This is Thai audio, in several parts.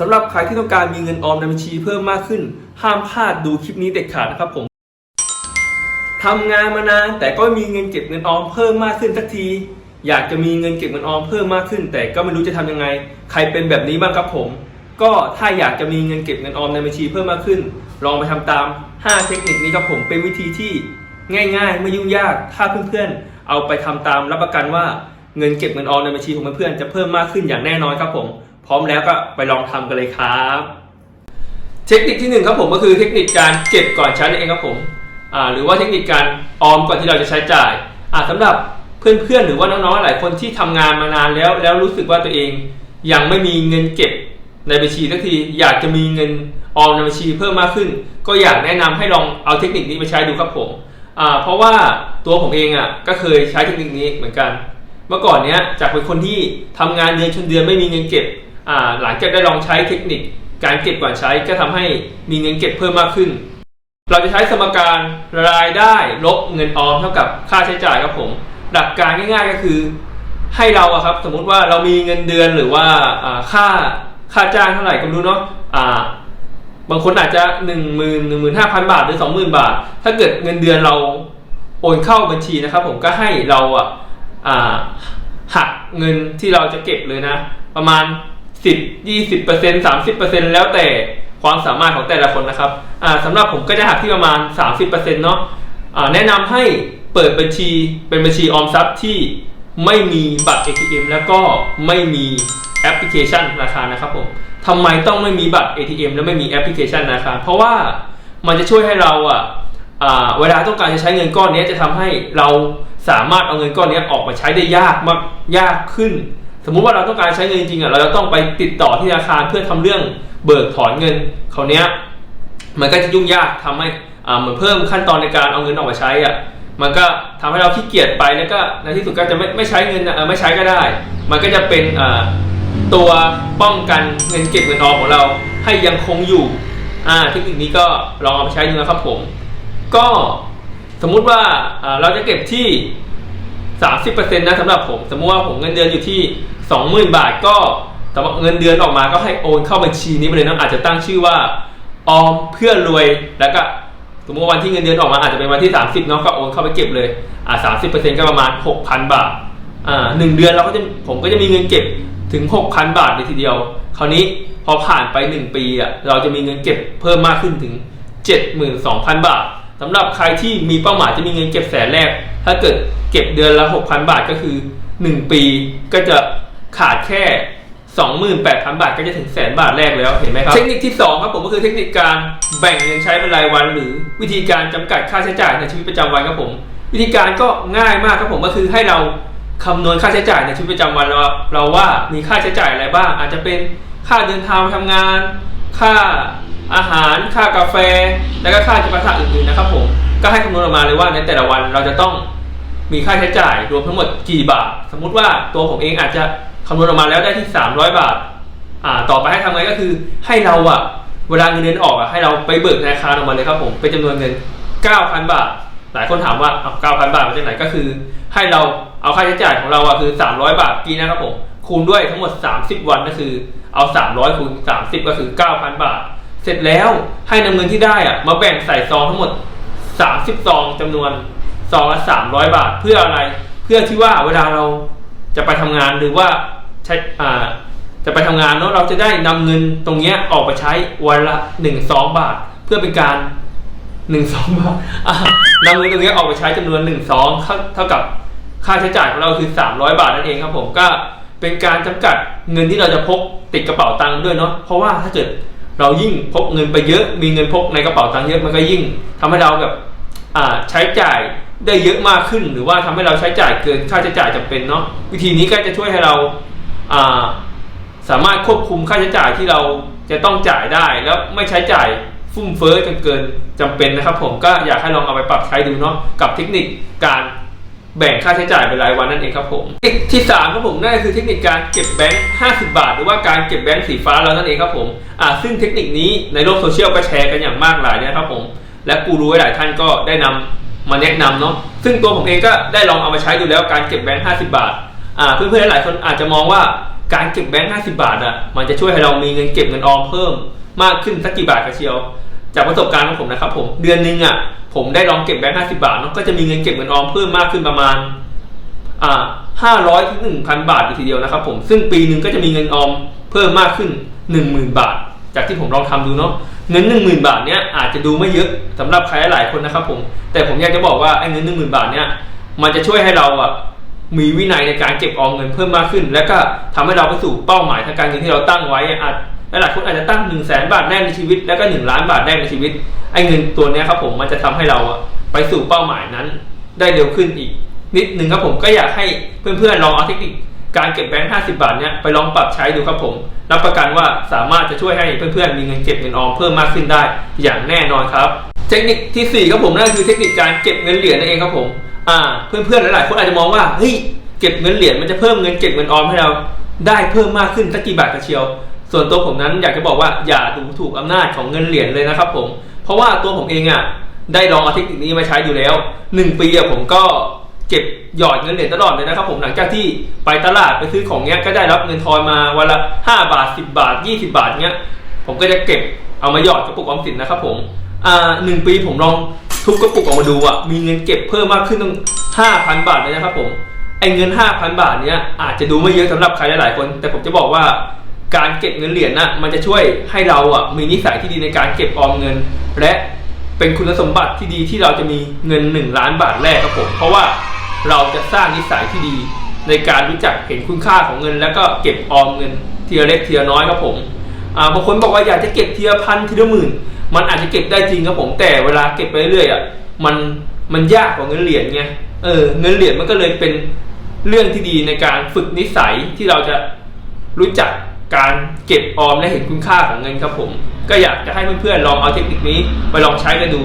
สำหรับใครที่ต้องการมีเงินออมในบัญชีเพิ่มมากขึ้น ห้ามพลาดดูคลิปนี้เด็ดขาดนะครับผมทำงานมานานแต่ก็มีเงินเก็บเงินออมเพิ่มมากขึ้นสักที อยากจะมีเงินเก็บเงินออมเพิ่มมากขึ้น แต่ก็ไม่รู้จะทำยังไง ใครเป็นแบบนี้บ้างครับผม ก็ถ้าอยากจะมีเงินเก็บเงินออมในบัญชีเพิ่มมากขึ้น ลองไปทำตาม 5 เทคนิคนี้ครับผมเป็นวิธีที่ง่าย ๆ ไม่ยุ่งยากถ้าเพื่อนๆเอาไปทำตามรับประกันว่าเงินเก็บเงินออมในบัญชีของเพื่อนๆจะเพิ่มมากขึ้นอย่างแน่นอนครับผม พร้อมแล้วก็ไปลองทำกันเลยครับ เทคนิคที่หนึ่งครับผมก็คือเทคนิคการเก็บก่อนใช้นั่นเองครับผมหรือว่าเทคนิคการออมก่อนที่เราจะใช้จ่ายาสำหรับเพื่อนๆหรือว่าน้องๆหลายคนที่ทำงานมานานแล้ว แล้วรู้สึกว่าตัวเองยังไม่มีเงินเก็บในบัญชีสักทีอยากจะมีเงินออมในบัญชีเพิ่มมากขึ้น ก็อยากแนะนำให้ลองเอาเทคนิคนี้ไปใช้ดูครับผมเพราะว่าตัวผมเองอะก็เคยใช้เทคนิคนี้เหมือนกัน เมื่อก่อนเนี้ยจากเป็นคนที่ทำงานเดือนชนเดือนไม่มีเงินเก็บ หลังจากได้ลองใช้เทคนิคการเก็บก่อนใช้ก็ทำให้มีเงินเก็บเพิ่มมากขึ้น เราจะใช้สมการรายได้ลบเงินออมเท่ากับค่าใช้จ่ายครับผม หลักการง่ายๆก็คือ ให้เราครับ สมมุติว่าเรามีเงินเดือนหรือว่าค่าค่าจ้างเท่าไหร่ก็ไม่รู้เนาะบางคนอาจจะหนึ่งหมื่นหนึ่งหมื่นห้าพันบาทหรือสองหมื่นบาท ถ้าเกิดเงินเดือนเราโอนเข้าบัญชีนะครับ ผมก็ให้เราอะอ่าหักเงินที่เราจะเก็บเลยนะ ประมาณ สิบยี่สิบเปอร์เซ็นสามสิบเปอร์เซ็นแล้วแต่ความสามารถของแต่ละคนนะครับอ่าสำหรับผมก็จะหักที่ประมาณสามสิบเปอร์เซ็นเนาะอ่าแนะนำให้เปิดบัญชีเป็นบัญชีออมทรัพย์ที่ไม่มีบัตร ATM แล้วก็ไม่มีแอปพลิเคชันธนาคารนะครับผมทำไมต้องไม่มีบัตร ATM และไม่มีแอปพลิเคชันธนาคารเพราะว่ามันจะช่วยให้เราอะเวลาต้องการจะใช้เงินก้อนนี้จะทำให้เราสามารถเอาเงินก้อนนี้ออกมาใช้ได้ยากมากยากขึ้น สมมุติว่าเราต้องการใช้เงินจริงๆอะเราจะต้องไปติดต่อที่ธนาคารเพื่อทำเรื่องเบิกถอนเงินเขาเนี้ยมันก็จะยุ่งยากทำให้อ่าเหมือนเพิ่มขั้นตอนในการเอาเงินออกมาใช้อะมันก็ทำให้เราขี้เกียจไปแล้วก็ในที่สุดก็จะไม่ไม่ใช้เงินอะเออไม่ใช้ก็ได้ มันก็จะเป็นอ่าตัวป้องกันเงินเก็บเงินออมของเราให้ยังคงอยู่อ่าเทคนิคนี้ก็ลองเอาไปใช้ดูนะครับผม ก็สมมุติว่าเราจะเก็บที่ 30%นะสำหรับผม สมมติว่าผมเงินเดือนอยู่ที่ 20,000 บาทก็สำหรับเงินเดือนออกมาก็ให้โอนเข้าบัญชีนี้ไปเลยนะอาจจะตั้งชื่อว่าออมเพื่อรวยแล้วก็สมมติวันที่เงินเดือนออกมาอาจจะเป็นวันที่ 30เนาะก็โอนเข้าไปเก็บเลยอ่า30%ก็ประมาณ6,000บาทอ่าหนึ่งเดือนเราก็จะผมก็จะมีเงินเก็บถึง6,000บาทเลยทีเดียว คราวนี้พอผ่านไป1ปีอะเราจะมีเงินเก็บเพิ่มมากขึ้นถึง72,000บาทสำหรับใครที่มีเป้าหมายจะมีเงินเก็บแสนแรก ถ้าเกิด เก็บเดือนละ 6,000 บาทก็คือ 1 ปีก็จะขาดแค่ 28,000 บาทก็จะถึงแสนบาทแรกแล้วเห็นไหมครับ เทคนิคที่ 2 ครับผมก็คือเทคนิคการแบ่งเงินใช้เป็นรายวัน หรือวิธีการจำกัดค่าใช้จ่ายในชีวิตประจำวันครับผม วิธีการก็ง่ายมากครับผมก็คือให้เราคำนวณค่าใช้จ่ายในชีวิตประจำวันเราเราว่ามีค่าใช้จ่ายอะไรบ้าง อาจจะเป็นค่าเดินทางไปทำงาน ค่าอาหาร ค่ากาแฟ แล้วก็ค่าจิปาถะอื่นๆนะครับผมก็ให้คำนวณออกมาเลยว่าในแต่ละวันเราจะต้อง มีค่าใช้จ่ายรวมทั้งหมดกี่บาท สมมุติว่าตัวผมเองอาจจะคำนวณออกมาแล้วได้ที่ 300 บาท อ่า ต่อไปให้ทำไงก็คือให้เราอะเวลาเงินเดือนออกอะให้เราไปเบิกธนาคารออกมาเลยครับผมเป็นจำนวนเงิน 9,000 บาท หลายคนถามว่าเอา9,000 บาทมาจากไหนก็คือ ให้เราเอาค่าใช้จ่ายของเราอะคือ 300 บาทกี่นะครับผมคูณด้วยทั้งหมด 30 วันก็คือ เอา 300คูณ30 ก็คือ 9,000 บาท เสร็จแล้วให้นำเงินที่ได้อะมาแบ่งใส่ซองทั้งหมด 30 ซองจำนวน ซองละ300บาทเพื่ออะไร เพื่อที่ว่าเวลาเราจะไปทำงานหรือว่าใช้อ่าจะไปทำงานเนาะเราจะได้นำเงินตรงเนี้ยออกไปใช้วันละหนึ่งสองบาท เพื่อเป็นการหนึ่งสองบาทนำเงินตรงเนี้ยออกไปใช้จำนวนหนึ่งสองเท่ากับค่าใช้จ่ายของเราคือสามร้อยบาทนั่นเองครับผมก็เป็นการจำกัดเงินที่เราจะพกติดกระเป๋าตังค์ด้วยเนาะเพราะว่าถ้าเกิดเรายิ่งพกเงินไปเยอะ มีเงินพกในกระเป๋าตังค์เยอะมันก็ยิ่งทำให้เราแบบใช้จ่าย ได้เยอะมากขึ้น หรือว่าทำให้เราใช้จ่ายเกินค่าใช้จ่ายจำเป็นเนาะวิธีนี้ก็จะช่วยให้เราาสามารถควบคุมค่าใช้จ่ายที่เราจะต้องจ่ายได้แล้วไม่ใช้จ่ายฟุ่มเฟ้อจนเกินจำเป็นนะครับ ผมก็อยากให้ลองเอาไปปรับใช้ดูเนาะกับเทคนิคการแบ่งค่าใช้จ่ายเป็นรายวันนั่นเองครับผมเทคนิคที่สามครับผมนั่นก็คือเทคนิคการเก็บแบงค์50 บาท หรือว่าการเก็บแบงค์สีฟ้าเรานั่นเองครับผมอ่าซึ่งเทคนิคนี้ในโลกโซเชียลก็แชร์กันอย่างมากหลายนะครับผมและกูรู้หลายท่านก็ได้นำ มาแนะนำเนาะซึ่งตัวผมเองก็ได้ลองเอามาใช้ดูแล้วการเก็บแบงค์50บาทอ่าเพื่อนๆหลายคนอาจจะมองว่าการเก็บแบงค์50บาทอะมันจะช่วยให้เรามีเงินเก็บเงินออมเพิ่มมากขึ้นสักกี่บาทกันเชียว จากประสบการณ์ของผมนะครับผมเดือนหนึงอะผมได้ลองเก็บแบงค์50บาทเนาะก็จะมีเงินเก็บเงินออมเพิ่มมากขึ้นประมาณอ่าห้าร้อยถึงหนึ่งพันบาทอยู่ทีเดียวนะครับผมซึ่งปีหนึ่งก็จะมีเงินออมเพิ่มมากขึ้นหนึ่งหมื่นบาท จากที่ผมลองทำดูเนาะเงินหนึ่งหมื่นบาทเนี้ยอาจจะดูไม่เยอะสำหรับใครหลายคนนะครับผมแต่ผมอยากจะบอกว่าไอ้เงินหนึ่งหมื่นบาทเนี้ยมันจะช่วยให้เราอะมีวินัยในการเก็บออมเงินเพิ่มมากขึ้น แล้วก็ทำให้เราไปสู่เป้าหมายทางการเงินที่เราตั้งไว้อะอาจหลายคนอาจจะตั้งหนึ่งแสนบาทแรกในชีวิต แล้วก็หนึ่งล้านบาทแรกในชีวิตไอ้เงินตัวเนี้ยครับผมมันจะทำให้เราอะไปสู่เป้าหมายนั้น ได้เร็วขึ้นอีก นิดหนึ่งครับผมก็อยากให้เพื่อนๆลองเอาเทคนิคการเก็บแบงค์50บาทเนี้ยไปลองปรับใช้ดูครับผม รับประกันว่าสามารถจะช่วยให้เพื่อนๆมีเงินเก็บเงินออมเพิ่มมากขึ้นได้ อย่างแน่นอนครับ เทคนิคที่4ครับผมนั่นคือเทคนิคการเก็บเงินเหรียญนั่นเองครับผมอ่าเพื่อนๆหลายๆคนอาจจะมองว่าเฮ้ยเก็บเงินเหรียญมันจะเพิ่มเงินเก็บเงินออมให้เราได้เพิ่มมากขึ้นสักกี่บาทกันเชียว ส่วนตัวผมนั้นอยากจะบอกว่าอย่าดูถูกอำนาจของเงินเหรียญเลยนะครับผม เพราะว่าตัวผมเองอะได้ลองเอาเทคนิคนี้มาใช้อยู่แล้วหนึ่งปีผมก็ เก็บหยอดเงินเหรียญตลอดเลยนะครับผมหลังจากที่ไปตลาดไปซื้อของเนี้ยก็ได้รับเงินทอนมาวันละ5บาท 10 บาท 20 บาทเนี้ยผมก็จะเก็บเอามาหยอดกระปุกออมสินนะครับผมอ่าหนึ่งปีผมลองทุบกระปุกออกมาดูอะมีเงินเก็บเพิ่มมากขึ้นตั้ง5,000 บาทเลยนะครับผมไอ้เงิน 5,000 บาทเนี้ยอาจจะดูไม่เยอะสำหรับใครหลายๆคน แต่ผมจะบอกว่าการเก็บเงินเหรียญน่ะมันจะช่วยให้เราอะมีนิสัยที่ดีในการเก็บออมเงิน และ เป็นคุณสมบัติที่ดีที่เราจะมีเงิน 1 ล้านบาทแรกครับผม เพราะว่าเราจะสร้างนิสัยที่ดี ในการรู้จักเห็นคุณค่าของเงิน แล้วก็เก็บออมเงินทีละเล็กทีละน้อยครับผมบางคนบอกว่าอยากจะเก็บทีละพันทีละหมื่น มันอาจจะเก็บได้จริงครับผมแต่เวลาเก็บไปเรื่อยๆอะมันมันยากกว่าเงินเหรียญไงเออเงินเหรียญมันก็เลยเป็นเรื่องที่ดีในการฝึกนิสัยที่เราจะรู้จัก การเก็บออมและเห็นคุณค่าของเงินครับผม ก็อยากจะให้เพื่อนๆลองเอาเทคนิคนี้ไปลองใช้กันดู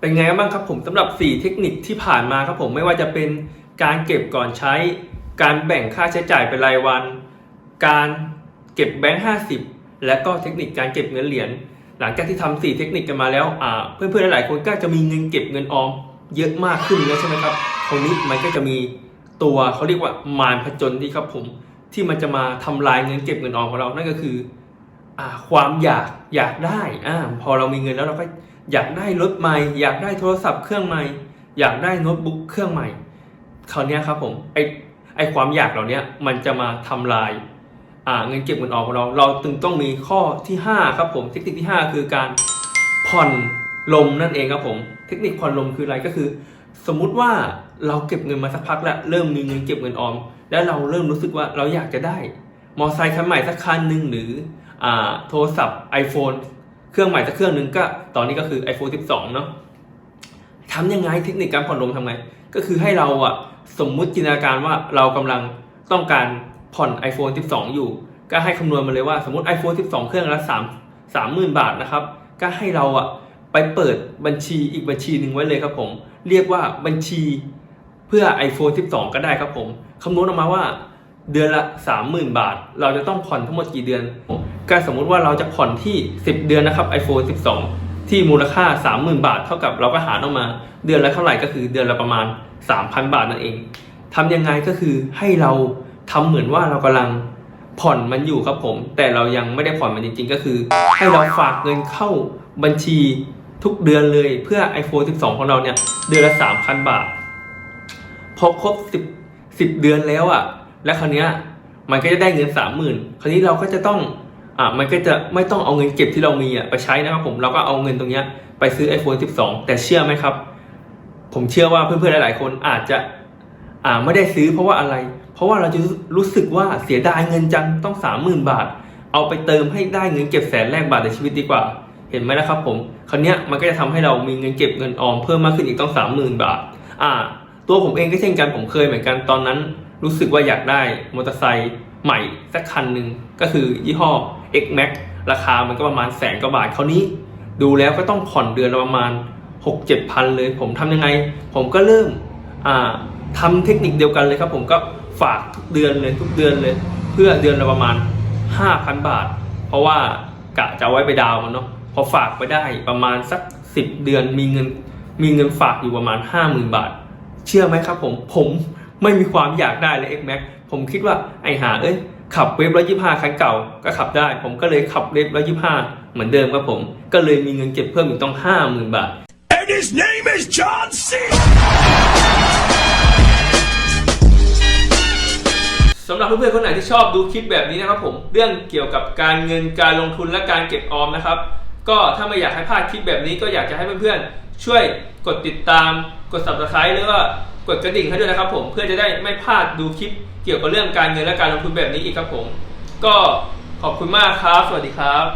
เป็นไงบ้างครับผมสำหรับ 4 เทคนิคที่ผ่านมาครับผมไม่ว่าจะเป็นการเก็บก่อนใช้ การแบ่งค่าใช้จ่ายเป็นรายวัน การเก็บแบงค์50และก็เทคนิคการเก็บเงินเหรียญหลังจากที่ทำ4เทคนิคกันมาแล้วเพื่อนๆหลายๆคนก็จะมีเงินเก็บเงินออมเยอะมากขึ้นแล้วใช่ไหมครับคราวนี้มันก็จะมีตัวเขาเรียกว่ามารผจญที่ครับผม ที่มันจะมาทำลายเงินเก็บเงินออมของเรา นั่นก็คืออความอยากอยากได้อ่าพอเรามีเงินแล้วเราก็อยากได้รถใหม่ อยากได้โทรศัพท์เครื่องใหม่ อยากได้โน้ตบุ๊กเครื่องใหม่คราวนี้ครับผมไอไอความอยากเหล่านี้มันจะมาทำลายเงินเก็บเงินออมของเรา เราจึงต้องมีข้อที่ 5 ครับผมเทคนิคที่ 5 คือการผ่อนลมนั่นเองครับผม เทคนิคผ่อนลมคืออะไรก็คือ สมมุติว่าเราเก็บเงินมาสักพักแล้วเริ่มมีเงินเก็บเงินออม แล้วเราเริ่มรู้สึกว่าเราอยากจะได้ มอไซค์คันใหม่สักคันหนึ่งหรืออ่าโทรศัพท์ iPhone เครื่องใหม่สักเครื่องหนึ่งก็ ตอนนี้ก็คือ iPhone 12 เนาะทำยังไงเทคนิคการผ่อนลมทำไง ก็คือให้เราอะสมมุติจินตนาการว่าเรากำลังต้องการผ่อน iPhone 12 อยู่ ก็ให้คำนวณมาเลยว่าสมมติ iPhone 12 เครื่องละ3 30,000 บาทนะครับ ก็ให้เราอะ ไปเปิดบัญชีอีกบัญชีหนึ่งไว้เลยครับผม เรียกว่าบัญชีเพื่อ iPhone 12 ก็ได้ครับผมคำนวณออกมาว่าเดือนละ 30,000 บาท เราจะต้องผ่อนทั้งหมดกี่เดือนก็สมมุติว่าเราจะผ่อนที่ 10 เดือนนะครับ iPhone 12 ที่มูลค่า 30,000 บาท เท่ากับเราก็หารออกมา เดือนละเท่าไหร่ก็คือเดือนละประมาณ 3,000 บาทนั่นเองทำยังไงก็คือให้เราทำเหมือนว่าเรากำลังผ่อนมันอยู่ครับผม แต่เรายังไม่ได้ผ่อนมันจริงๆ ก็คือ ให้เราฝากเงินเข้าบัญชี ทุกเดือนเลยเพื่อ iPhone 12 ของเราเนี่ย เดือนละ 3,000 บาท พอครบสิบสิบเดือนแล้วอะ แล้วคราวเนี้ยมันก็จะได้เงินสามหมื่นคราวนี้เราก็จะต้องอ่ามันก็จะไม่ต้องเอาเงินเก็บที่เรามีอะไปใช้นะครับผมเราก็เอาเงินตรงเนี้ยไปซื้อ iPhone 12 แต่เชื่อไหมครับ ผมเชื่อว่าเพื่อนๆหลายๆคนอาจจะอ่าไม่ได้ซื้อเพราะว่าอะไร เพราะว่าเราจะรู้สึกว่าเสียดายเงินจังต้องสามหมื่นบาท เอาไปเติมให้ได้เงินเก็บแสนแรกบาทในชีวิตดีกว่า เห็นไหมนะครับผมคราวเนี้ยมันก็จะทำให้เรามีเงินเก็บเงินออมเพิ่มมากขึ้นอีกต้องสามหมื่นบาท อ่า ตัวผมเองก็เช่นกันผมเคยเหมือนกันตอนนั้น รู้สึกว่าอยากได้มอเตอร์ไซค์ใหม่สักคันหนึ่งก็คือยี่ห้อ X Max ราคามันก็ประมาณแสนกว่าบาทคราวนี้ ดูแล้วก็ต้องผ่อนเดือนละประมาณ 6 7พันเลย ผมทำยังไง ผมก็เริ่มอ่าทำเทคนิคเดียวกันเลยครับ ผมก็ฝากทุกเดือนเลยทุกเดือนเลย เพื่อเดือนละประมาณ 5,000 บาท เพราะว่ากะจะไว้ไปดาวมันเนาะ พอฝากไปได้ประมาณสัก10เดือนมีเงินมีเงินฝากอยู่ประมาณ 50,000 บาท เชื่อไหมครับผมผมไม่มีความอยากได้เลย X Max ผมคิดว่าไอหาเอ้ยขับเวฟร้อยยี่ห้าคันเก่าก็ขับได้ ผมก็เลยขับเวฟร้อยยี่ห้าเหมือนเดิมครับผม ก็เลยมีเงินเก็บเพิ่มอีกต้องห้าหมื่นบาท And his name is John C. สำหรับเพื่อนๆคนไหนที่ชอบดูคลิปแบบนี้นะครับผม เรื่องเกี่ยวกับการเงินการลงทุนและการเก็บออมนะครับ ก็ถ้าไม่อยากให้พลาดคลิปแบบนี้ก็อยากจะให้เพื่อนๆ ช่วยกดติดตาม กด subscribe หรือว่ากดกระดิ่งให้ด้วยนะครับผมเพื่อจะได้ไม่พลาดดูคลิปเกี่ยวกับเรื่องการเงินและการลงทุนแบบนี้อีกครับผม ก็ขอบคุณมากครับ สวัสดีครับ